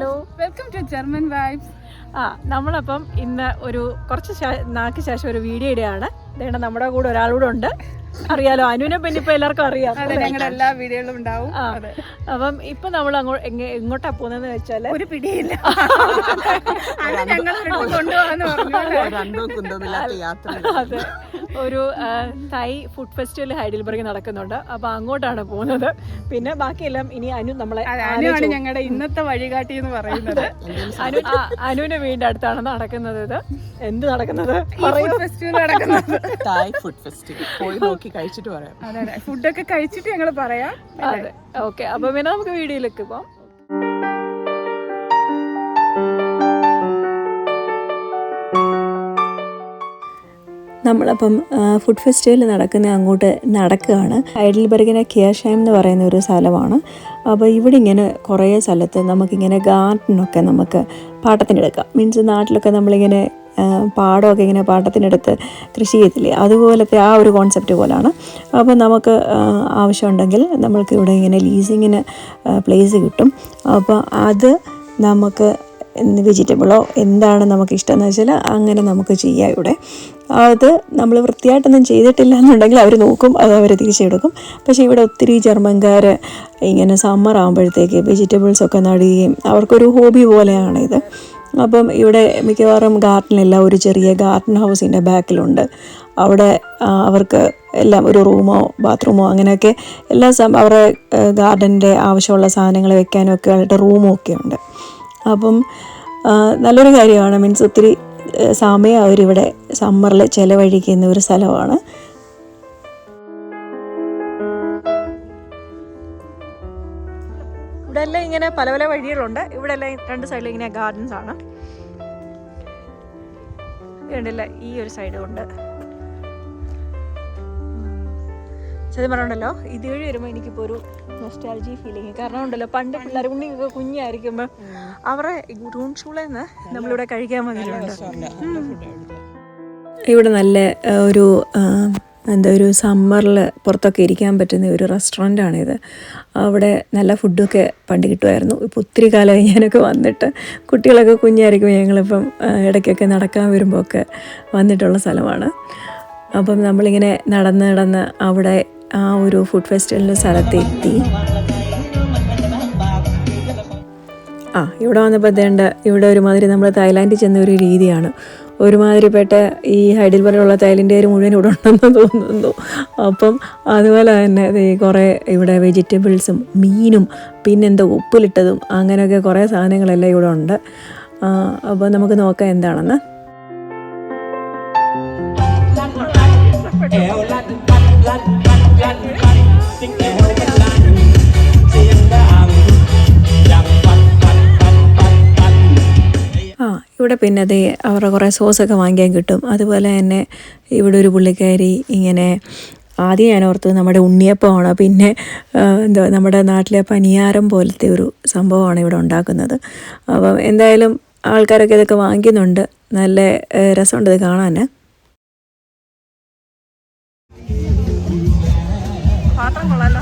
Hello. Welcome to German vibes ആ നമ്മളപ്പം ഇന്ന് ഒരു കുറച്ച് നാക്ക് ശേഷം ഒരു വീഡിയോ ഇടുകയാണ്. ഇതേണ്ട നമ്മുടെ കൂടെ ഒരാളൂടെ ഉണ്ട്. അറിയാലോ അനുവിനെ പിന്നെ ഇപ്പൊ എല്ലാവർക്കും അറിയാം. ഞങ്ങളുടെ എല്ലാ വീഡിയോകളും ഉണ്ടാവും. അതെ. അപ്പം ഇപ്പൊ നമ്മൾ അങ്ങോട്ട് എങ്ങോട്ടാ പോകുന്നതെന്ന് വെച്ചാൽ ഒരു പിടിയില്ല. അത് ഞങ്ങൾ കൊണ്ടുപോകാന്ന് പറഞ്ഞു രണ്ടോ കുന്തമില്ലാത്ത യാത്ര അതെ. ഒരു തൈ തായ് ഫുഡ് ഫെസ്റ്റിവൽ ഹൈഡിൽബർഗ് നടക്കുന്നുണ്ട്. അപ്പൊ അങ്ങോട്ടാണ് പോകുന്നത്. പിന്നെ ബാക്കിയെല്ലാം ഇനി അനു നമ്മളെ അനുവാണ് ഞങ്ങളുടെ ഇന്നത്തെ വഴികാട്ടി എന്ന് പറയുന്നത്. അനു ആ, അനുവിന്റെ വീടിന്റെ അടുത്താണ് നടക്കുന്നത് ഇത്. എന്ത് നടക്കുന്നത്? ഫുഡ് ഫെസ്റ്റിവൽ നടക്കുന്നത്. തായ് ഫുഡ് ഫെസ്റ്റിവൽ പോയി നോക്കി കഴിച്ചിട്ട് പറയാം. അതെ അതെ. ഫുഡൊക്കെ കഴിച്ചിട്ട് ഞങ്ങൾ പറയാം. അതെ. ഓക്കെ. അപ്പൊ പിന്നെ നമുക്ക് വീഡിയോയിലേക്ക് പോവാം നമ്മളപ്പം ഫുഡ് ഫെസ്റ്റിവൽ നടക്കുന്ന അങ്ങോട്ട് നടക്കുകയാണ്. ഹൈഡൽബർഗിനെ കിയർഷൈം എന്ന് പറയുന്ന ഒരു സ്ഥലമാണ്. അപ്പോൾ ഇവിടെ ഇങ്ങനെ കുറേ സ്ഥലത്ത് നമുക്കിങ്ങനെ ഗാർഡനൊക്കെ നമുക്ക് പാട്ടത്തിനെടുക്കാം. മീൻസ് നാട്ടിലൊക്കെ നമ്മളിങ്ങനെ പാടമൊക്കെ ഇങ്ങനെ പാട്ടത്തിനെടുത്ത് കൃഷി ചെയ്തില്ലേ അതുപോലത്തെ ആ ഒരു കോൺസെപ്റ്റ് പോലാണ്. അപ്പോൾ നമുക്ക് ആവശ്യമുണ്ടെങ്കിൽ നമ്മൾക്ക് ഇവിടെ ഇങ്ങനെ ലീസിങ്ങിന് പ്ലേസ് കിട്ടും. അപ്പോൾ അത് നമുക്ക് വെജിറ്റബിളോ എന്താണ് നമുക്ക് ഇഷ്ടമെന്ന് വെച്ചാൽ അങ്ങനെ നമുക്ക് ചെയ്യാം ഇവിടെ. അത് നമ്മൾ വൃത്തിയായിട്ടൊന്നും ചെയ്തിട്ടില്ല എന്നുണ്ടെങ്കിൽ അവർ നോക്കും അത് അവർ തിരിച്ചെടുക്കും. പക്ഷേ ഇവിടെ ഒത്തിരി ജർമ്മൻകാർ ഇങ്ങനെ സമ്മർ ആകുമ്പോഴത്തേക്ക് വെജിറ്റബിൾസ് ഒക്കെ നടുകയും അവർക്കൊരു ഹോബി പോലെയാണ് ഇത് അപ്പം ഇവിടെ മിക്കവാറും ഗാർഡനില്ല ഒരു ചെറിയ ഗാർഡൻ ഹൗസിന്റെ ബാക്കിലുണ്ട്. അവിടെ അവർക്ക് എല്ലാം ഒരു റൂമോ ബാത്റൂമോ അങ്ങനെയൊക്കെ എല്ലാ അവരുടെ ഗാർഡന്റെ ആവശ്യമുള്ള സാധനങ്ങൾ വെക്കാനും ഒക്കെ ആയിട്ട് റൂമും ഒക്കെ ഉണ്ട്. അപ്പം നല്ലൊരു കാര്യമാണ്. മീൻസ് ഒത്തിരി സമയം അവരിവിടെ സമ്മറിൽ ചിലവഴിക്കുന്ന ഒരു സ്ഥലമാണ്. ഇവിടെ എല്ലാം ഇങ്ങനെ പല പല വഴികളുണ്ട്. ഇവിടെ എല്ലാം രണ്ട് സൈഡിൽ ഇങ്ങനെ ഗാർഡൻസ് ആണ്. കണ്ടില്ല? ഈ ഒരു സൈഡും ഉണ്ട് സത്യം പറഞ്ഞുണ്ടല്ലോ ഇതുവഴി വരുമ്പോൾ എനിക്കിപ്പോൾ ഒരു നെസ്റ്റാലജി ഫീലിംഗ് കാരണം ഉണ്ടല്ലോ പണ്ട് പിള്ളേർ കുഞ്ഞൊക്കെ കുഞ്ഞായിരിക്കുമ്പോൾ അവരെ റൂം സ്കൂളിൽ നിന്ന് നമ്മളിവിടെ കഴിക്കാൻ വന്നിട്ടുണ്ട്. ഇവിടെ നല്ല ഒരു എന്താ ഒരു സമ്മറിൽ പുറത്തൊക്കെ ഇരിക്കാൻ പറ്റുന്ന ഒരു റെസ്റ്റോറന്റാണിത്. അവിടെ നല്ല ഫുഡൊക്കെ പണ്ട് കിട്ടുമായിരുന്നു. ഇപ്പോൾ ഒത്തിരി കാലമായി ഞാനൊക്കെ വന്നിട്ട് കുട്ടികളൊക്കെ കുഞ്ഞായിരിക്കും ഞങ്ങളിപ്പം ഇടയ്ക്കൊക്കെ നടക്കാൻ വരുമ്പോൾ ഒക്കെ വന്നിട്ടുള്ള സ്ഥലമാണ്. അപ്പം നമ്മളിങ്ങനെ നടന്ന് നടന്ന് അവിടെ ആ ഒരു ഫുഡ് ഫെസ്റ്റിവലിന്റെ സ്ഥലത്തെത്തി. ആ ഇവിടെ വന്നപ്പോൾ എത്തേണ്ട ഇവിടെ ഒരുമാതിരി നമ്മൾ തായ്ലാൻഡിൽ ചെന്ന ഒരു രീതിയാണ്. ഒരുമാതിരിപ്പെട്ട ഈ ഹൈഡിൽ പോലെയുള്ള തൈലിന്റെ ഒരു മുഴുവൻ ഇവിടെ ഉണ്ടെന്ന് തോന്നുന്നു അപ്പം അതുപോലെ തന്നെ കുറേ ഇവിടെ വെജിറ്റബിൾസും മീനും പിന്നെന്തോ ഉപ്പിലിട്ടതും അങ്ങനെയൊക്കെ കുറേ സാധനങ്ങളെല്ലാം ഇവിടെ ഉണ്ട് അപ്പോൾ നമുക്ക് നോക്കാം എന്താണെന്ന് ആ ഇവിടെ പിന്നെ അത് അവരുടെ കുറേ സോസൊക്കെ വാങ്ങിക്കാൻ കിട്ടും. അതുപോലെ തന്നെ ഇവിടെ ഒരു പുള്ളിക്കാരി ഇങ്ങനെ ആദ്യം ഞാൻ ഓർത്തത് നമ്മുടെ ഉണ്ണിയപ്പമാണ്. പിന്നെ എന്തോ നമ്മുടെ നാട്ടിലെ പനിയാരം പോലത്തെ ഒരു സംഭവമാണ് ഇവിടെ ഉണ്ടാക്കുന്നത്. അപ്പം എന്തായാലും ആൾക്കാരൊക്കെ ഇതൊക്കെ വാങ്ങിക്കുന്നുണ്ട്. നല്ല രസമുണ്ട് ഇത് കാണാൻ പാത്രം കൊള്ളാലോ.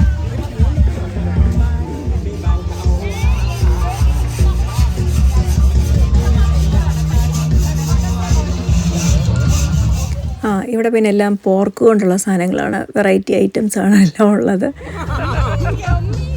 ആ ഇവിടെ പിന്നെ എല്ലാം പോർക്ക് കൊണ്ടുള്ള സാധനങ്ങളാണ്. വെറൈറ്റി ഐറ്റംസ് ആണ് എല്ലാം ഉള്ളത്.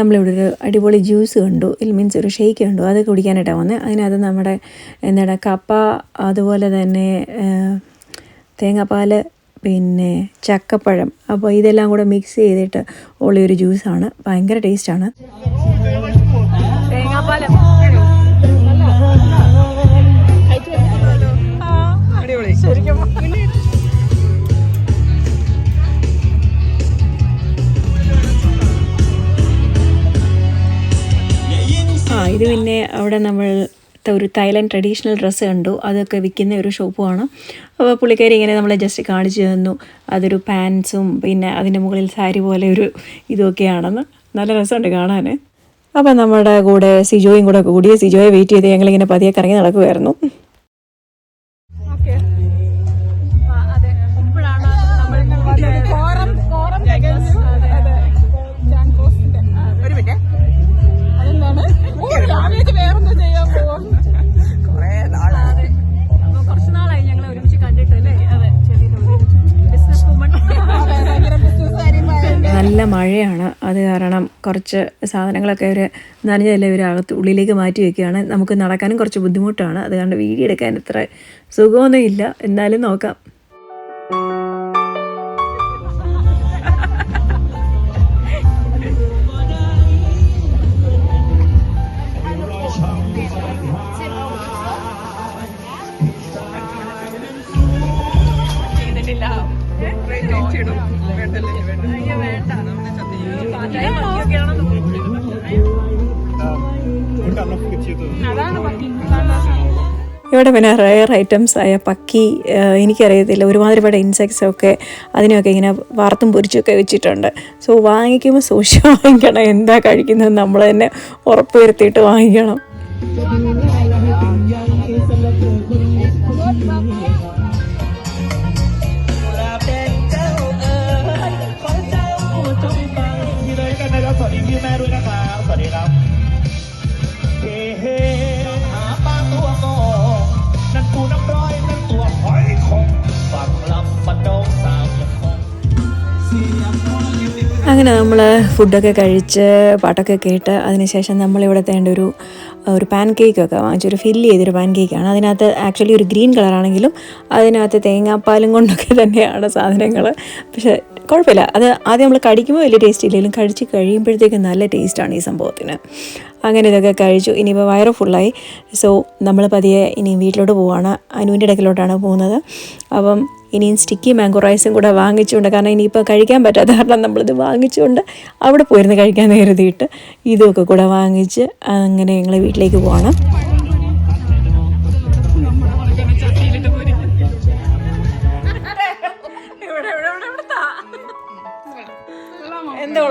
നമ്മളിവിടെ ഒരു അടിപൊളി ജ്യൂസ് കണ്ടു. ഇൽ മീൻസ് ഒരു ഷേക്ക് കണ്ടു. അത് കുടിക്കാനായിട്ടാണ് വന്നത് അതിനകത്ത് നമ്മുടെ എന്താണ് കപ്പ അതുപോലെ തന്നെ തേങ്ങാപ്പാൽ പിന്നെ ചക്കപ്പഴം. അപ്പോൾ ഇതെല്ലാം കൂടെ മിക്സ് ചെയ്തിട്ട് ഉള്ളൊരു ജ്യൂസാണ് ഭയങ്കര ടേസ്റ്റാണ് ഇത് പിന്നെ അവിടെ നമ്മൾ ഒരു തായ്ലാൻഡ് ട്രഡീഷണൽ ഡ്രസ്സ് കണ്ടു. അതൊക്കെ വിൽക്കുന്ന ഒരു ഷോപ്പുമാണ്. അപ്പോൾ പുള്ളിക്കാരി ഇങ്ങനെ നമ്മളെ ജസ്റ്റ് കാണിച്ചു തന്നു. അതൊരു പാൻസും പിന്നെ അതിന്റെ മുകളിൽ സാരി പോലെ ഒരു ഇതൊക്കെയാണെന്ന്. നല്ല രസമുണ്ട് കാണാൻ. അപ്പം നമ്മുടെ കൂടെ സിജോയും കൂടെ കൂടി സിജോയെ വെയിറ്റ് ചെയ്ത് ഞങ്ങളിങ്ങനെ പതിയെ കറങ്ങി നടക്കുമായിരുന്നു അതെ. രാവിലെ വേറെന്തോ ചെയ്യാൻ പോവാം. കൊറേ അപ്പൊ കുറച്ച് നാളായി ഞങ്ങൾ ഒരുമിച്ച് കണ്ടിട്ട് അല്ലേ? അതെ ചെറിയൊരു ബിസിനസ് വുമൺ നല്ല മഴയാണ്. അത് കാരണം കുറച്ച് സാധനങ്ങളൊക്കെ അവർ നനഞ്ഞതെല്ലാം ഇവർ അകത്ത് ഉള്ളിലേക്ക് മാറ്റി വെക്കുകയാണ്. നമുക്ക് നടക്കാനും കുറച്ച് ബുദ്ധിമുട്ടാണ്. അതുകൊണ്ട് വീഡിയോ എടുക്കാൻ ഇത്ര സുഖമൊന്നും ഇല്ല എന്നാലും നോക്കാം. ഇവിടെ പിന്നെ റയർ ഐറ്റംസ് ആയ പക്കി എനിക്കറിയത്തില്ല. ഒരുമാതിരിപ്പെട്ട ഇൻസെക്ട്സ് ഒക്കെ അതിനെയൊക്കെ ഇങ്ങനെ വാർത്തും പൊരിച്ചൊക്കെ വെച്ചിട്ടുണ്ട്. സോ വാങ്ങിക്കുമ്പോൾ സൂക്ഷിച്ച് വാങ്ങിക്കണം. എന്താ കഴിക്കുന്നത് നമ്മൾ തന്നെ ഉറപ്പ് വരുത്തിയിട്ട് വാങ്ങിക്കണം. അങ്ങനെ നമ്മൾ ഫുഡൊക്കെ കഴിച്ച് പാട്ടൊക്കെ കേട്ട് അതിനുശേഷം നമ്മളിവിടെ തേണ്ട ഒരു ഒരു പാൻ കേക്കൊക്കെ വാങ്ങിച്ചൊരു ഫില്ല് ചെയ്തൊരു പാൻ കേക്കാണ് അതിനകത്ത് ആക്ച്വലി ഒരു ഗ്രീൻ കളറാണെങ്കിലും അതിനകത്ത് തേങ്ങാപ്പാലും കൊണ്ടൊക്കെ തന്നെയാണ് സാധനങ്ങൾ പക്ഷേ കുഴപ്പമില്ല. അത് ആദ്യം നമ്മൾ കടിക്കുമ്പോൾ വലിയ ടേസ്റ്റ് ഇല്ലെങ്കിലും കഴിച്ച് കഴിയുമ്പോഴത്തേക്കും നല്ല ടേസ്റ്റാണ് ഈ സംഭവത്തിന്. അങ്ങനെ ഇതൊക്കെ കഴിച്ചു. ഇനിയിപ്പോൾ വയറ് ഫുള്ളായി. സോ നമ്മൾ പതിയെ ഇനി വീട്ടിലോട്ട് പോവാണ്. അനുവിന്റെ ഇടയ്ക്കിലോട്ടാണ് പോകുന്നത്. അപ്പം ഇനിയും സ്റ്റിക്കി മാംഗോ റൈസും കൂടെ വാങ്ങിച്ചുകൊണ്ട് കാരണം ഇനിയിപ്പോൾ കഴിക്കാൻ പറ്റാത്ത കാരണം നമ്മളിത് വാങ്ങിച്ചുകൊണ്ട് അവിടെ പോയിരുന്ന് കഴിക്കാൻ കരുതിയിട്ട് ഇതൊക്കെ കൂടെ വാങ്ങിച്ച് അങ്ങനെ ഞങ്ങൾ വീട്ടിലേക്ക് പോകണം എന്താ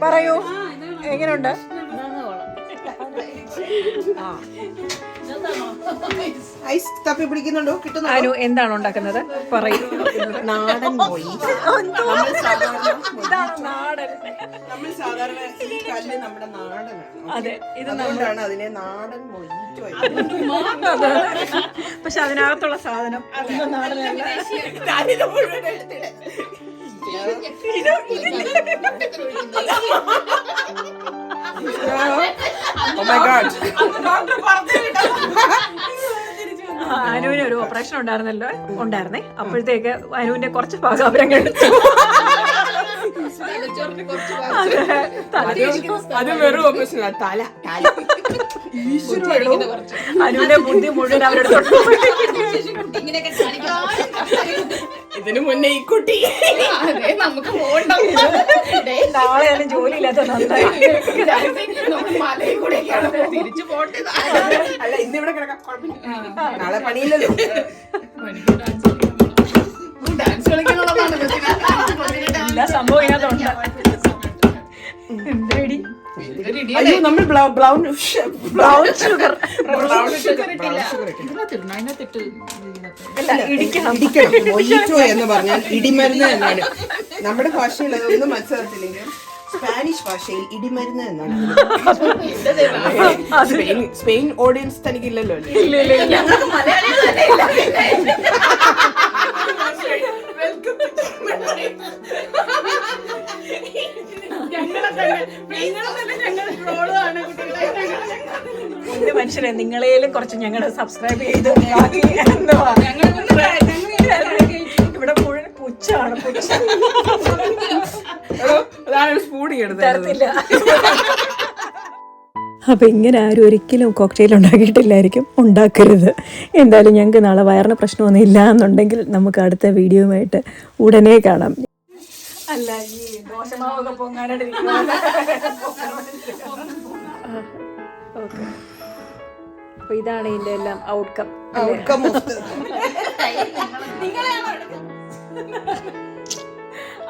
പറയൂ. എങ്ങനെയുണ്ട് ഐസ് തപ്പി പിടിക്കുന്നുണ്ടോ? കിട്ടുന്നു അനു എന്താണ് ഉണ്ടാക്കുന്നത്? പറയൂ. നാടൻ പോയി നമ്മൾ സാധാരണ നമ്മൾ സാധാരണ ഈ കല്ല് നമ്മുടെ നാടനാണ്. അതെ ഇത് അതുകൊണ്ടാണ് അതിനെ നാടൻ മൊയ്റ്റോ പക്ഷെ അതിനകത്തുള്ള സാധനം നാടനല്ല. ആ, അനുവിന് ഒരു ഓപ്പറേഷൻ ഉണ്ടായിരുന്നല്ലോ? ഉണ്ടായിരുന്നേ. അപ്പോഴത്തേക്ക് അനുവിന്റെ കുറച്ച് ഭാഗം അവരങ്ങ് എടുത്തു. അത് വെറും ഓപ്പറേഷൻ തല. അനുവിന്റെ ബുദ്ധി മുഴുവൻ അവരെടുത്തോട്ട് ഇതിനു മുന്നേ ഈ കുട്ടി. നമുക്ക് നാളെയാണ് ജോലി ഇല്ലാത്ത മലയിൽ തിരിച്ചു പോട്ടെ. അല്ല ഇന്ന് ഇവിടെ കിടക്കാം. കുഴപ്പമില്ല. നാളെ പണിയില്ലല്ലോ. ഡാൻസ് കളിക്കാനുള്ളതാണ് എല്ലാ സംഭവം ഇതിനകത്തുണ്ട്. എന്തേടി? അയ്യോ നമ്മൾ brown brown brown sugar. Brown sugar. ഇടിക്കണം. Mojito എന്ന് പറഞ്ഞാൽ ഇടിമരുന്ന് എന്നാണ്. നമ്മുടെ ഭാഷയിൽ അതൊന്നും മനസ്സിലാകത്തില്ലെങ്കിലും സ്പാനിഷ് ഭാഷയിൽ ഇടിമരുന്ന് എന്നാണ്. സ്പെയിൻ സ്പെയിൻ ഓഡിയൻസ് തനിക്കില്ലല്ലോ കുറച്ച് ഞങ്ങൾ സബ്സ്ക്രൈബ് ചെയ്ത് എന്തുവാ ഇവിടെ മുഴുവൻ പുച്ഛാണ് പുച്ഛ സ്പൂൺ തരത്തില്ല. അപ്പൊ ഇങ്ങനെ ആരും ഒരിക്കലും കോക്ടെയിൽ ഉണ്ടാക്കിയിട്ടില്ലായിരിക്കും. ഉണ്ടാക്കരുത്. എന്തായാലും ഞങ്ങൾക്ക് നാളെ വയറിന് പ്രശ്നമൊന്നും ഇല്ല എന്നുണ്ടെങ്കിൽ നമുക്ക് അടുത്ത വീഡിയോയുമായിട്ട് ഉടനെ കാണാം. അല്ല ഈ ദോശമാവൊക്കെ പൊങ്ങാനായിട്ട് ഓക്കെ. അപ്പൊ ഇതാണ് ഇതിന്റെ എല്ലാം ഔട്ട്കം ഔട്ട്കം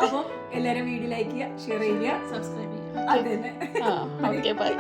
അപ്പൊ എല്ലാരും വീഡിയോ ലൈക്ക് ചെയ്യുക ഷെയർ ചെയ്യുക സബ്സ്ക്രൈബ് ചെയ്യുക. അതെ ബൈ